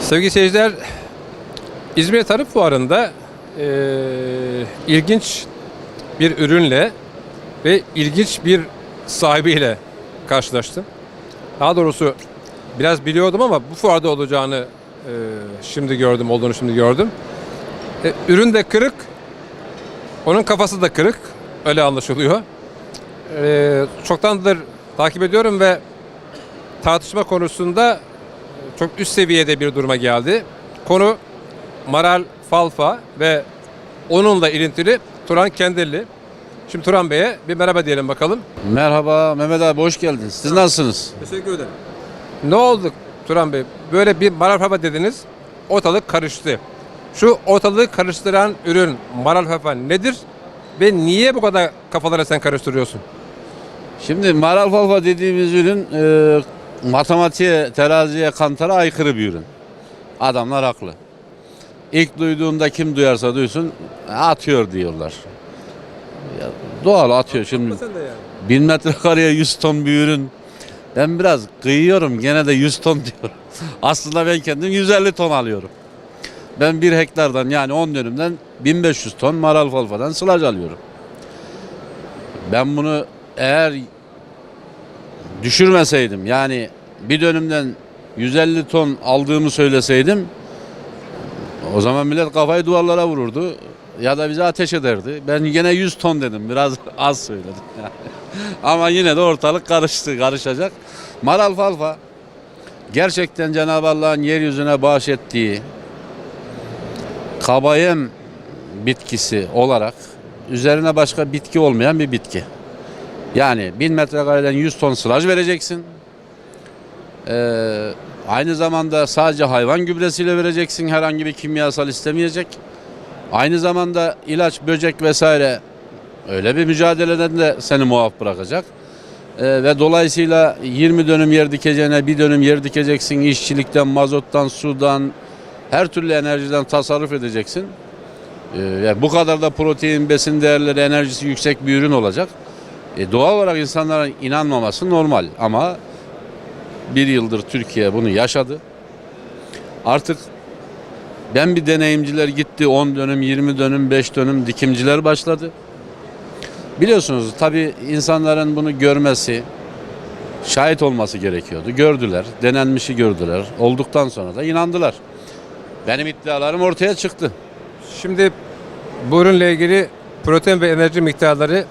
Sevgili seyirciler, İzmir Tarım Fuarı'nda eee, ilginç bir ürünle ve ilginç bir sahibiyle karşılaştım. Daha doğrusu biraz biliyordum ama bu fuarda olacağını eee, şimdi gördüm, olduğunu şimdi gördüm. E, ürün de kırık, onun kafası da kırık, öyle anlaşılıyor. Eee, çoktandır takip ediyorum ve tartışma konusunda çok üst seviyede bir duruma geldi. Konu Maral Falfa ve onunla ilintili Turan Kendirli. Şimdi Turan Bey'e bir merhaba diyelim bakalım. Merhaba Mehmet abi hoş geldiniz. Siz nasılsınız? Teşekkür ederim. Ne oldu Turan Bey? Böyle bir Maral Falfa dediniz. Ortalık karıştı. Şu ortalığı karıştıran ürün Maral Falfa nedir? Ve niye bu kadar kafalara sen karıştırıyorsun? Şimdi maral falfa dediğimiz ürün e, matematiğe, teraziye, kantara aykırı bir ürün. Adamlar haklı. İlk duyduğunda kim duyarsa duysun atıyor diyorlar. Ya, doğal atıyor şimdi. 1000 metrekareye 100 ton bir ürün. Ben biraz kıyıyorum gene de 100 ton diyorum. Aslında ben kendim 150 ton alıyorum. Ben bir hektardan yani 10 dönümden 1500 ton maral falfadan sılaj alıyorum. Ben bunu eğer düşürmeseydim yani bir dönümden 150 ton aldığımı söyleseydim o zaman millet kafayı duvarlara vururdu ya da bize ateş ederdi. Ben yine 100 ton dedim biraz az söyledim. Ama yine de ortalık karıştı karışacak. Maral falfa gerçekten Cenab-ı Allah'ın yeryüzüne bahşettiği kabayem bitkisi olarak üzerine başka bitki olmayan bir bitki. Yani 1000 metrekareden 100 ton sılaj vereceksin. Ee, aynı zamanda sadece hayvan gübresiyle vereceksin. Herhangi bir kimyasal istemeyecek. Aynı zamanda ilaç, böcek vesaire öyle bir mücadeleden de seni muaf bırakacak. Ee, ve dolayısıyla 20 dönüm yer dikeceğine bir dönüm yer dikeceksin. İşçilikten, mazottan, sudan, her türlü enerjiden tasarruf edeceksin. Ee, yani bu kadar da protein, besin değerleri, enerjisi yüksek bir ürün olacak. E, doğal olarak insanların inanmaması normal ama bir yıldır Türkiye bunu yaşadı. Artık ben bir deneyimciler gitti 10 dönüm, 20 dönüm, 5 dönüm dikimciler başladı. Biliyorsunuz tabii insanların bunu görmesi, şahit olması gerekiyordu. Gördüler, denenmişi gördüler. Olduktan sonra da inandılar. Benim iddialarım ortaya çıktı. Şimdi bu ürünle ilgili protein ve enerji miktarları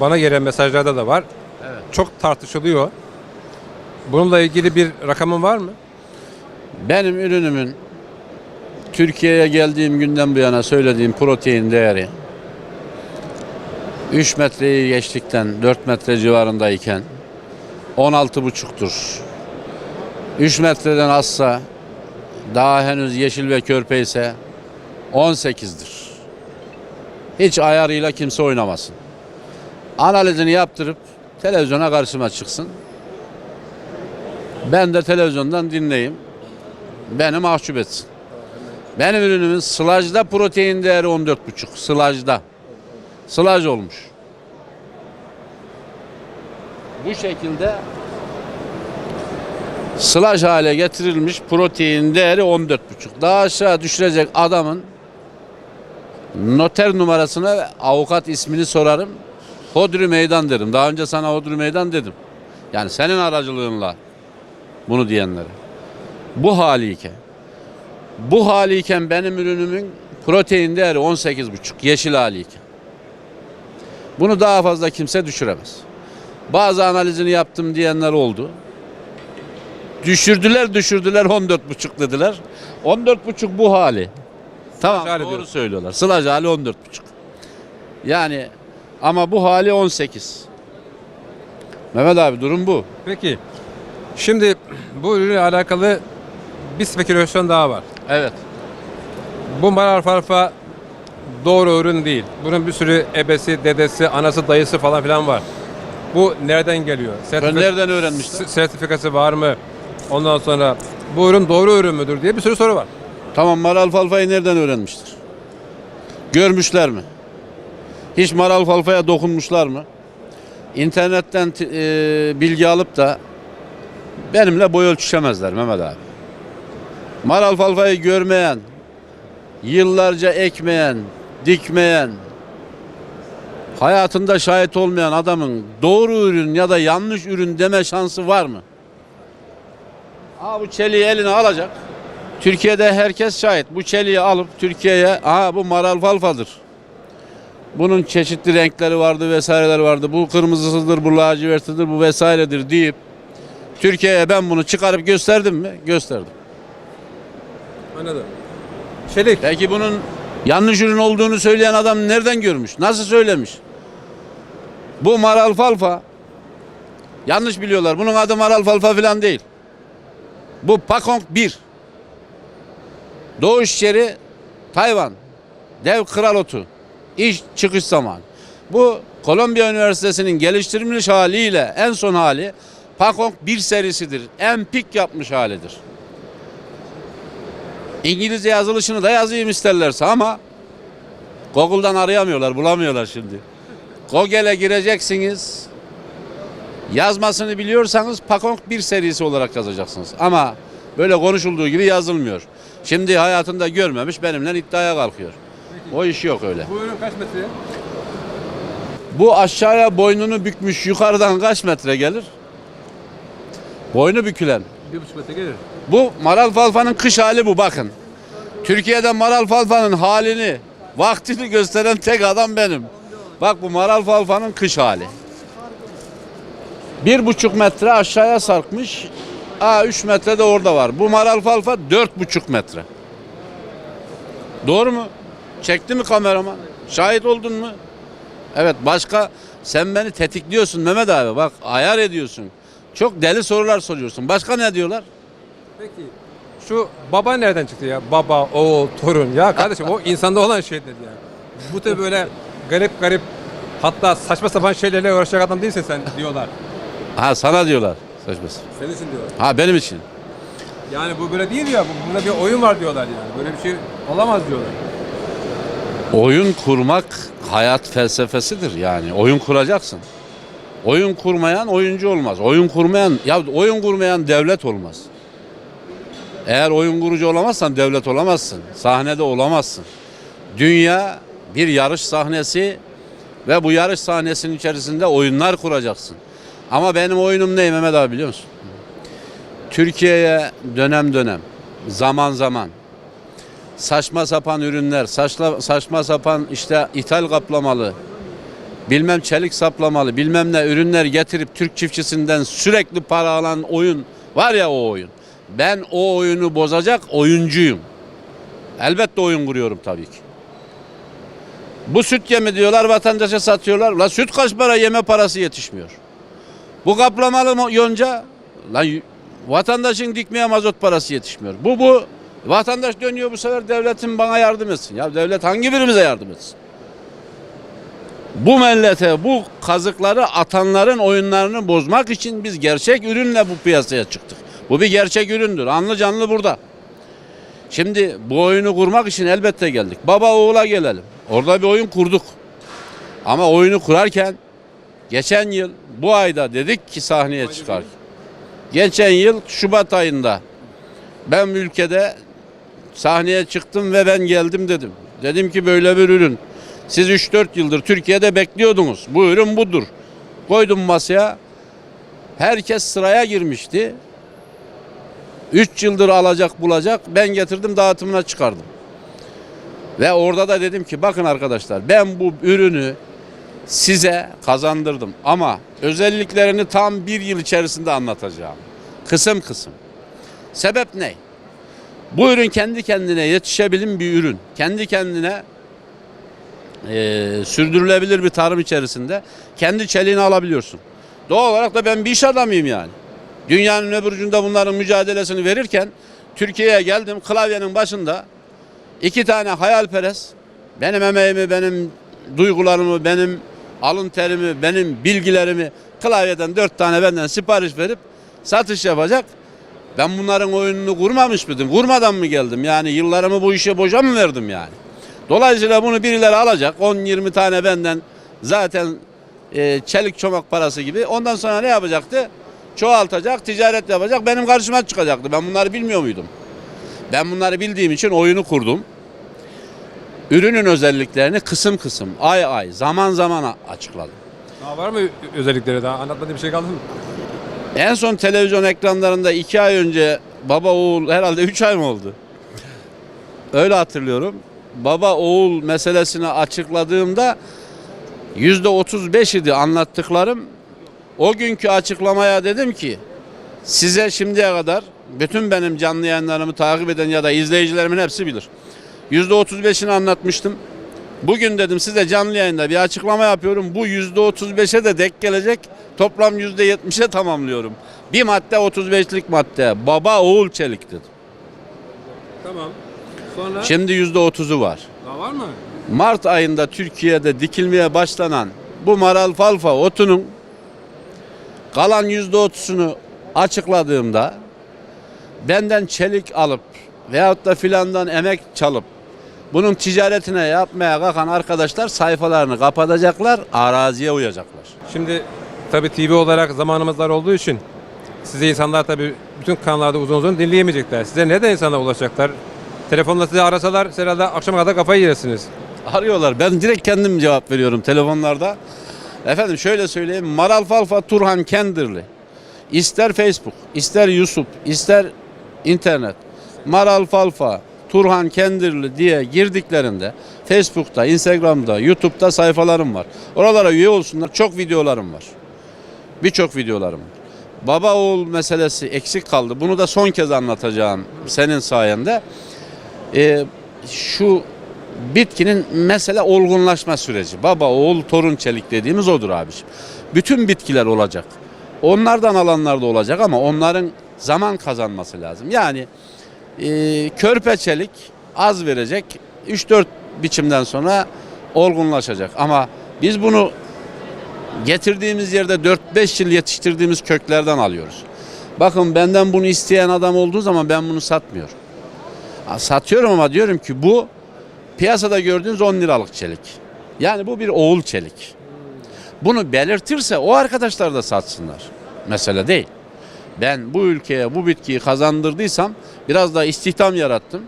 bana gelen mesajlarda da var. Evet. Çok tartışılıyor. Bununla ilgili bir rakamın var mı? Benim ürünümün Türkiye'ye geldiğim günden bu yana söylediğim protein değeri 3 metreyi geçtikten 4 metre civarındayken 16,5'tur. 3 metreden azsa daha henüz yeşil ve körpe ise 18'dir. Hiç ayarıyla kimse oynamasın. Analizini yaptırıp televizyona karşıma çıksın. Ben de televizyondan dinleyeyim. Beni mahcup etsin. Benim ürünümün sılajda protein değeri 14,5. Sılajda. Sılaj olmuş. Bu şekilde sılaj hale getirilmiş protein değeri 14,5. Daha aşağı düşürecek adamın noter numarasına ve avukat ismini sorarım. Hodri meydan derim. Daha önce sana hodri meydan dedim. Yani senin aracılığınla bunu diyenlere. Bu haliyken bu haliyken benim ürünümün protein değeri 18,5 yeşil haliyken. Bunu daha fazla kimse düşüremez. Bazı analizini yaptım diyenler oldu. Düşürdüler düşürdüler 14,5 dediler. 14,5 bu hali. Tamam doğru söylüyorlar. Sılaj hali 14,5. Yani ama bu hali 18. Mehmet abi durum bu. Peki. Şimdi bu ürünle alakalı bir spekülasyon daha var. Evet. Bu maral falfa doğru ürün değil. Bunun bir sürü ebesi, dedesi, anası, dayısı falan filan var. Bu nereden geliyor? Ben Sertifika- nereden öğrenmişler? s- sertifikası var mı? Ondan sonra bu ürün doğru ürün müdür diye bir sürü soru var. Tamam maral falfayı nereden öğrenmiştir? Görmüşler mi? Hiç maral falfaya dokunmuşlar mı? İnternetten e, bilgi alıp da benimle boy ölçüşemezler Mehmet abi. Mar alfalfayı görmeyen, yıllarca ekmeyen, dikmeyen, hayatında şahit olmayan adamın doğru ürün ya da yanlış ürün deme şansı var mı? Aa bu çeliği eline alacak. Türkiye'de herkes şahit. Bu çeliği alıp Türkiye'ye aa bu mar alfalfadır. Bunun çeşitli renkleri vardı vesaireler vardı. Bu kırmızısıdır, bu lacivertidir, bu vesairedir deyip Türkiye'ye ben bunu çıkarıp gösterdim mi? Gösterdim. Anladım. Çelik. Peki bunun yanlış ürün olduğunu söyleyen adam nereden görmüş? Nasıl söylemiş? Bu mar alfalfa. Yanlış biliyorlar. Bunun adı mar alfalfa falan değil. Bu Pakong 1. Doğuş yeri Tayvan. Dev kral otu. İş çıkış zamanı. Bu Kolombiya Üniversitesi'nin geliştirilmiş haliyle en son hali Pakong 1 serisidir. En pik yapmış halidir. İngilizce yazılışını da yazayım isterlerse ama Google'dan arayamıyorlar, bulamıyorlar şimdi. Google'e gireceksiniz. Yazmasını biliyorsanız Pakong 1 serisi olarak yazacaksınız. Ama böyle konuşulduğu gibi yazılmıyor. Şimdi hayatında görmemiş benimle iddiaya kalkıyor. O iş yok öyle. Bu ürün kaç metre? Bu aşağıya boynunu bükmüş yukarıdan kaç metre gelir? Boynu bükülen. Bir buçuk metre gelir. Bu maral falfanın kış hali bu bakın. Türkiye'de maral falfanın halini, vaktini gösteren tek adam benim. Bak bu maral falfanın kış hali. Bir buçuk metre aşağıya sarkmış. Aa üç metre de orada var. Bu maral falfa dört buçuk metre. Doğru mu? Çekti mi kameraman? Şahit oldun mu? Evet başka sen beni tetikliyorsun Mehmet abi bak ayar ediyorsun. Çok deli sorular soruyorsun. Başka ne diyorlar? Peki şu baba nereden çıktı ya? Baba, oğul, torun. Ya kardeşim o insanda olan şeydir ya. Bu tür böyle garip garip hatta saçma sapan şeylerle uğraşacak adam değilsin sen diyorlar. Ha sana diyorlar. Saçması. Senin için diyorlar. Ha benim için. Yani bu böyle değil ya. bu- Bunda bir oyun var diyorlar yani. Böyle bir şey olamaz diyorlar. Oyun kurmak hayat felsefesidir yani. Oyun kuracaksın. Oyun kurmayan oyuncu olmaz. Oyun kurmayan ya oyun kurmayan devlet olmaz. Eğer oyun kurucu olamazsan devlet olamazsın. Sahnede olamazsın. Dünya bir yarış sahnesi ve bu yarış sahnesinin içerisinde oyunlar kuracaksın. Ama benim oyunum ne Mehmet abi biliyor musun? Türkiye'ye dönem dönem, zaman zaman saçma sapan ürünler, saçla, saçma sapan işte ithal kaplamalı, bilmem çelik saplamalı, bilmem ne ürünler getirip Türk çiftçisinden sürekli para alan oyun var ya o oyun. Ben o oyunu bozacak oyuncuyum. Elbette oyun kuruyorum tabii ki. Bu süt yemi diyorlar vatandaşa satıyorlar. La süt kaç para yeme parası yetişmiyor. Bu kaplamalı yonca? Lan vatandaşın dikmeye mazot parası yetişmiyor. Bu bu vatandaş dönüyor bu sefer devletin bana yardım etsin. Ya devlet hangi birimize yardım etsin? Bu millete bu kazıkları atanların oyunlarını bozmak için biz gerçek ürünle bu piyasaya çıktık. Bu bir gerçek üründür. Anlı canlı burada. Şimdi bu oyunu kurmak için elbette geldik. Baba oğula gelelim. Orada bir oyun kurduk. Ama oyunu kurarken geçen yıl bu ayda dedik ki sahneye çıkar. Geçen yıl Şubat ayında ben ülkede sahneye çıktım ve ben geldim dedim. Dedim ki böyle bir ürün. Siz 3-4 yıldır Türkiye'de bekliyordunuz. Bu ürün budur. Koydum masaya. Herkes sıraya girmişti. 3 yıldır alacak bulacak. Ben getirdim dağıtımına çıkardım. Ve orada da dedim ki bakın arkadaşlar ben bu ürünü size kazandırdım ama özelliklerini tam bir yıl içerisinde anlatacağım. Kısım kısım. Sebep ne? Bu ürün kendi kendine yetişebilen bir ürün. Kendi kendine eee, sürdürülebilir bir tarım içerisinde kendi çeliğini alabiliyorsun. Doğal olarak da ben bir iş adamıyım yani. Dünyanın öbür ucunda bunların mücadelesini verirken Türkiye'ye geldim klavyenin başında iki tane hayalperest benim emeğimi, benim duygularımı, benim alın terimi, benim bilgilerimi klavyeden dört tane benden sipariş verip satış yapacak. Ben bunların oyununu kurmamış mıydım? Kurmadan mı geldim? Yani yıllarımı bu işe boşa mı verdim yani? Dolayısıyla bunu birileri alacak. 10-20 tane benden zaten e, çelik çomak parası gibi. Ondan sonra ne yapacaktı? Çoğaltacak, ticaret yapacak. Benim karşıma çıkacaktı. Ben bunları bilmiyor muydum? Ben bunları bildiğim için oyunu kurdum. Ürünün özelliklerini kısım kısım, ay ay, zaman zaman açıkladım. Daha var mı özellikleri daha? Anlatmadığım bir şey kaldı mı? En son televizyon ekranlarında iki ay önce baba oğul herhalde üç ay mı oldu? Öyle hatırlıyorum. Baba oğul meselesini açıkladığımda yüzde otuz beş idi anlattıklarım. O günkü açıklamaya dedim ki size şimdiye kadar bütün benim canlı yayınlarımı takip eden ya da izleyicilerimin hepsi bilir. Yüzde otuz beşini anlatmıştım. Bugün dedim size canlı yayında bir açıklama yapıyorum. Bu yüzde otuz beşe de dek gelecek. Toplam yüzde yetmişe tamamlıyorum. Bir madde 35'lik madde. Baba oğul çelik dedim. Tamam. Sonra Şimdi yüzde otuzu var. daha var mı? Mart ayında Türkiye'de dikilmeye başlanan bu maral falfa otunun kalan yüzde otuzunu açıkladığımda benden çelik alıp veyahut da filandan emek çalıp bunun ticaretine yapmaya kalkan arkadaşlar sayfalarını kapatacaklar, araziye uyacaklar. Şimdi tabii TV olarak zamanımız dar olduğu için size insanlar tabii bütün kanallarda uzun uzun dinleyemeyecekler. Size neden insanlar ulaşacaklar? Telefonla sizi arasalar herhalde akşama kadar kafayı yersiniz. Arıyorlar. Ben direkt kendim cevap veriyorum telefonlarda. Efendim şöyle söyleyeyim. Maral Falfa Turhan Kendirli. İster Facebook, ister YouTube, ister internet. Maral Falfa Turhan Kendirli diye girdiklerinde Facebook'ta, Instagram'da, YouTube'da sayfalarım var. Oralara üye olsunlar. Çok videolarım var. Birçok videolarım. Baba oğul meselesi eksik kaldı. Bunu da son kez anlatacağım senin sayende. Ee, şu bitkinin mesele olgunlaşma süreci. Baba, oğul, torun çelik dediğimiz odur abiciğim. Bütün bitkiler olacak. Onlardan alanlar da olacak ama onların zaman kazanması lazım. Yani e, körpe çelik az verecek. 3-4 biçimden sonra olgunlaşacak. Ama biz bunu getirdiğimiz yerde 4-5 yıl yetiştirdiğimiz köklerden alıyoruz. Bakın benden bunu isteyen adam olduğu zaman ben bunu satmıyorum. Satıyorum ama diyorum ki bu piyasada gördüğünüz 10 liralık çelik. Yani bu bir oğul çelik. Bunu belirtirse o arkadaşlar da satsınlar. Mesele değil. Ben bu ülkeye bu bitkiyi kazandırdıysam biraz da istihdam yarattım.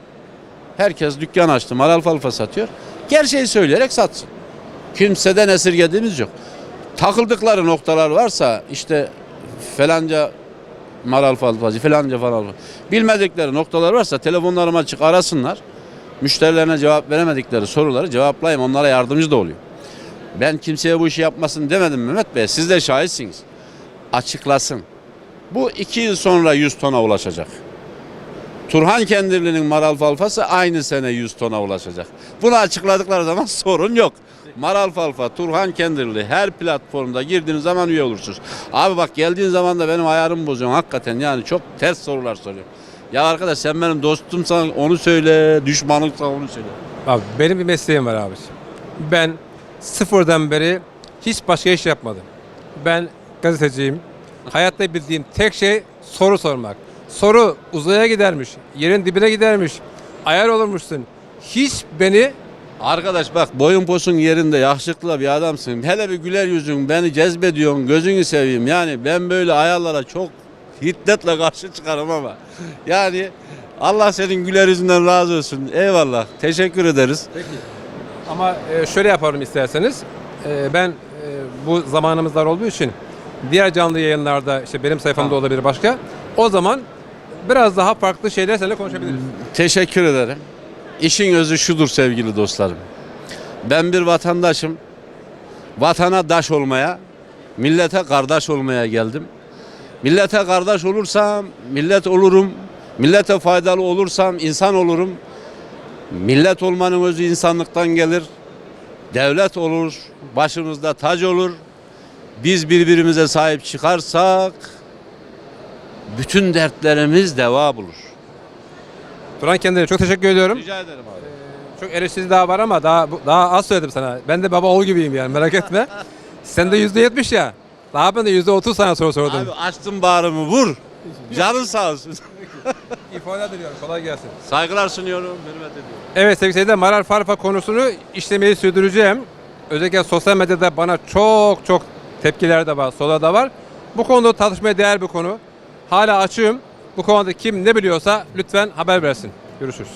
Herkes dükkan açtı, malal falfa satıyor. Gerçeği söyleyerek satsın. Kimseden esirgediğimiz yok. Takıldıkları noktalar varsa işte falanca maral falfacı falanca falan bilmedikleri noktalar varsa telefonlarıma açık arasınlar. Müşterilerine cevap veremedikleri soruları cevaplayayım onlara yardımcı da oluyor. Ben kimseye bu işi yapmasın demedim Mehmet Bey. Siz de şahitsiniz. Açıklasın. Bu iki yıl sonra 100 tona ulaşacak. Turhan Kendirli'nin maral falfası aynı sene 100 tona ulaşacak. Bunu açıkladıkları zaman sorun yok. Maral falfa, Turhan Kendirli her platformda girdiğiniz zaman üye olursunuz. Abi bak geldiğin zaman da benim ayarımı bozuyorsun hakikaten yani çok ters sorular soruyorsun. Ya arkadaş sen benim dostumsan onu söyle, düşmanımsan onu söyle. Abi benim bir mesleğim var abi. Ben sıfırdan beri hiç başka iş yapmadım. Ben gazeteciyim. Hayatta bildiğim tek şey soru sormak. Soru uzaya gidermiş, yerin dibine gidermiş, ayar olurmuşsun. Hiç beni Arkadaş bak boyun posun yerinde yakışıklı bir adamsın. Hele bir güler yüzün beni cezbediyorsun gözünü seveyim. Yani ben böyle ayarlara çok hiddetle karşı çıkarım ama. Yani Allah senin güler yüzünden razı olsun. Eyvallah. Teşekkür ederiz. Peki. Ama e, şöyle yaparım isterseniz. E, ben e, bu zamanımız dar olduğu için diğer canlı yayınlarda işte benim sayfamda olabilir başka. O zaman biraz daha farklı şeyler seninle konuşabiliriz. Teşekkür ederim. İşin özü şudur sevgili dostlarım. Ben bir vatandaşım. Vatana daş olmaya, millete kardeş olmaya geldim. Millete kardeş olursam millet olurum. Millete faydalı olursam insan olurum. Millet olmanın özü insanlıktan gelir. Devlet olur, başımızda tac olur. Biz birbirimize sahip çıkarsak bütün dertlerimiz deva bulur. Turan kendine çok teşekkür ediyorum. Rica ederim abi. Çok eleştiri daha var ama daha daha az söyledim sana. Ben de baba oğul gibiyim yani merak etme. Sen de yüzde yetmiş ya. Daha ben de yüzde otuz sana soru sordum. Abi açtım bağrımı vur. Canın sağ olsun. İfade ediyorum. Kolay gelsin. Saygılar sunuyorum, hürmet ediyorum. Evet sevgili seyirciler Maral Farfa konusunu işlemeyi sürdüreceğim. Özellikle sosyal medyada bana çok çok tepkiler de var, sola da var. Bu konuda tartışmaya değer bir konu. Hala açığım. Bu konuda kim ne biliyorsa lütfen haber versin. Görüşürüz.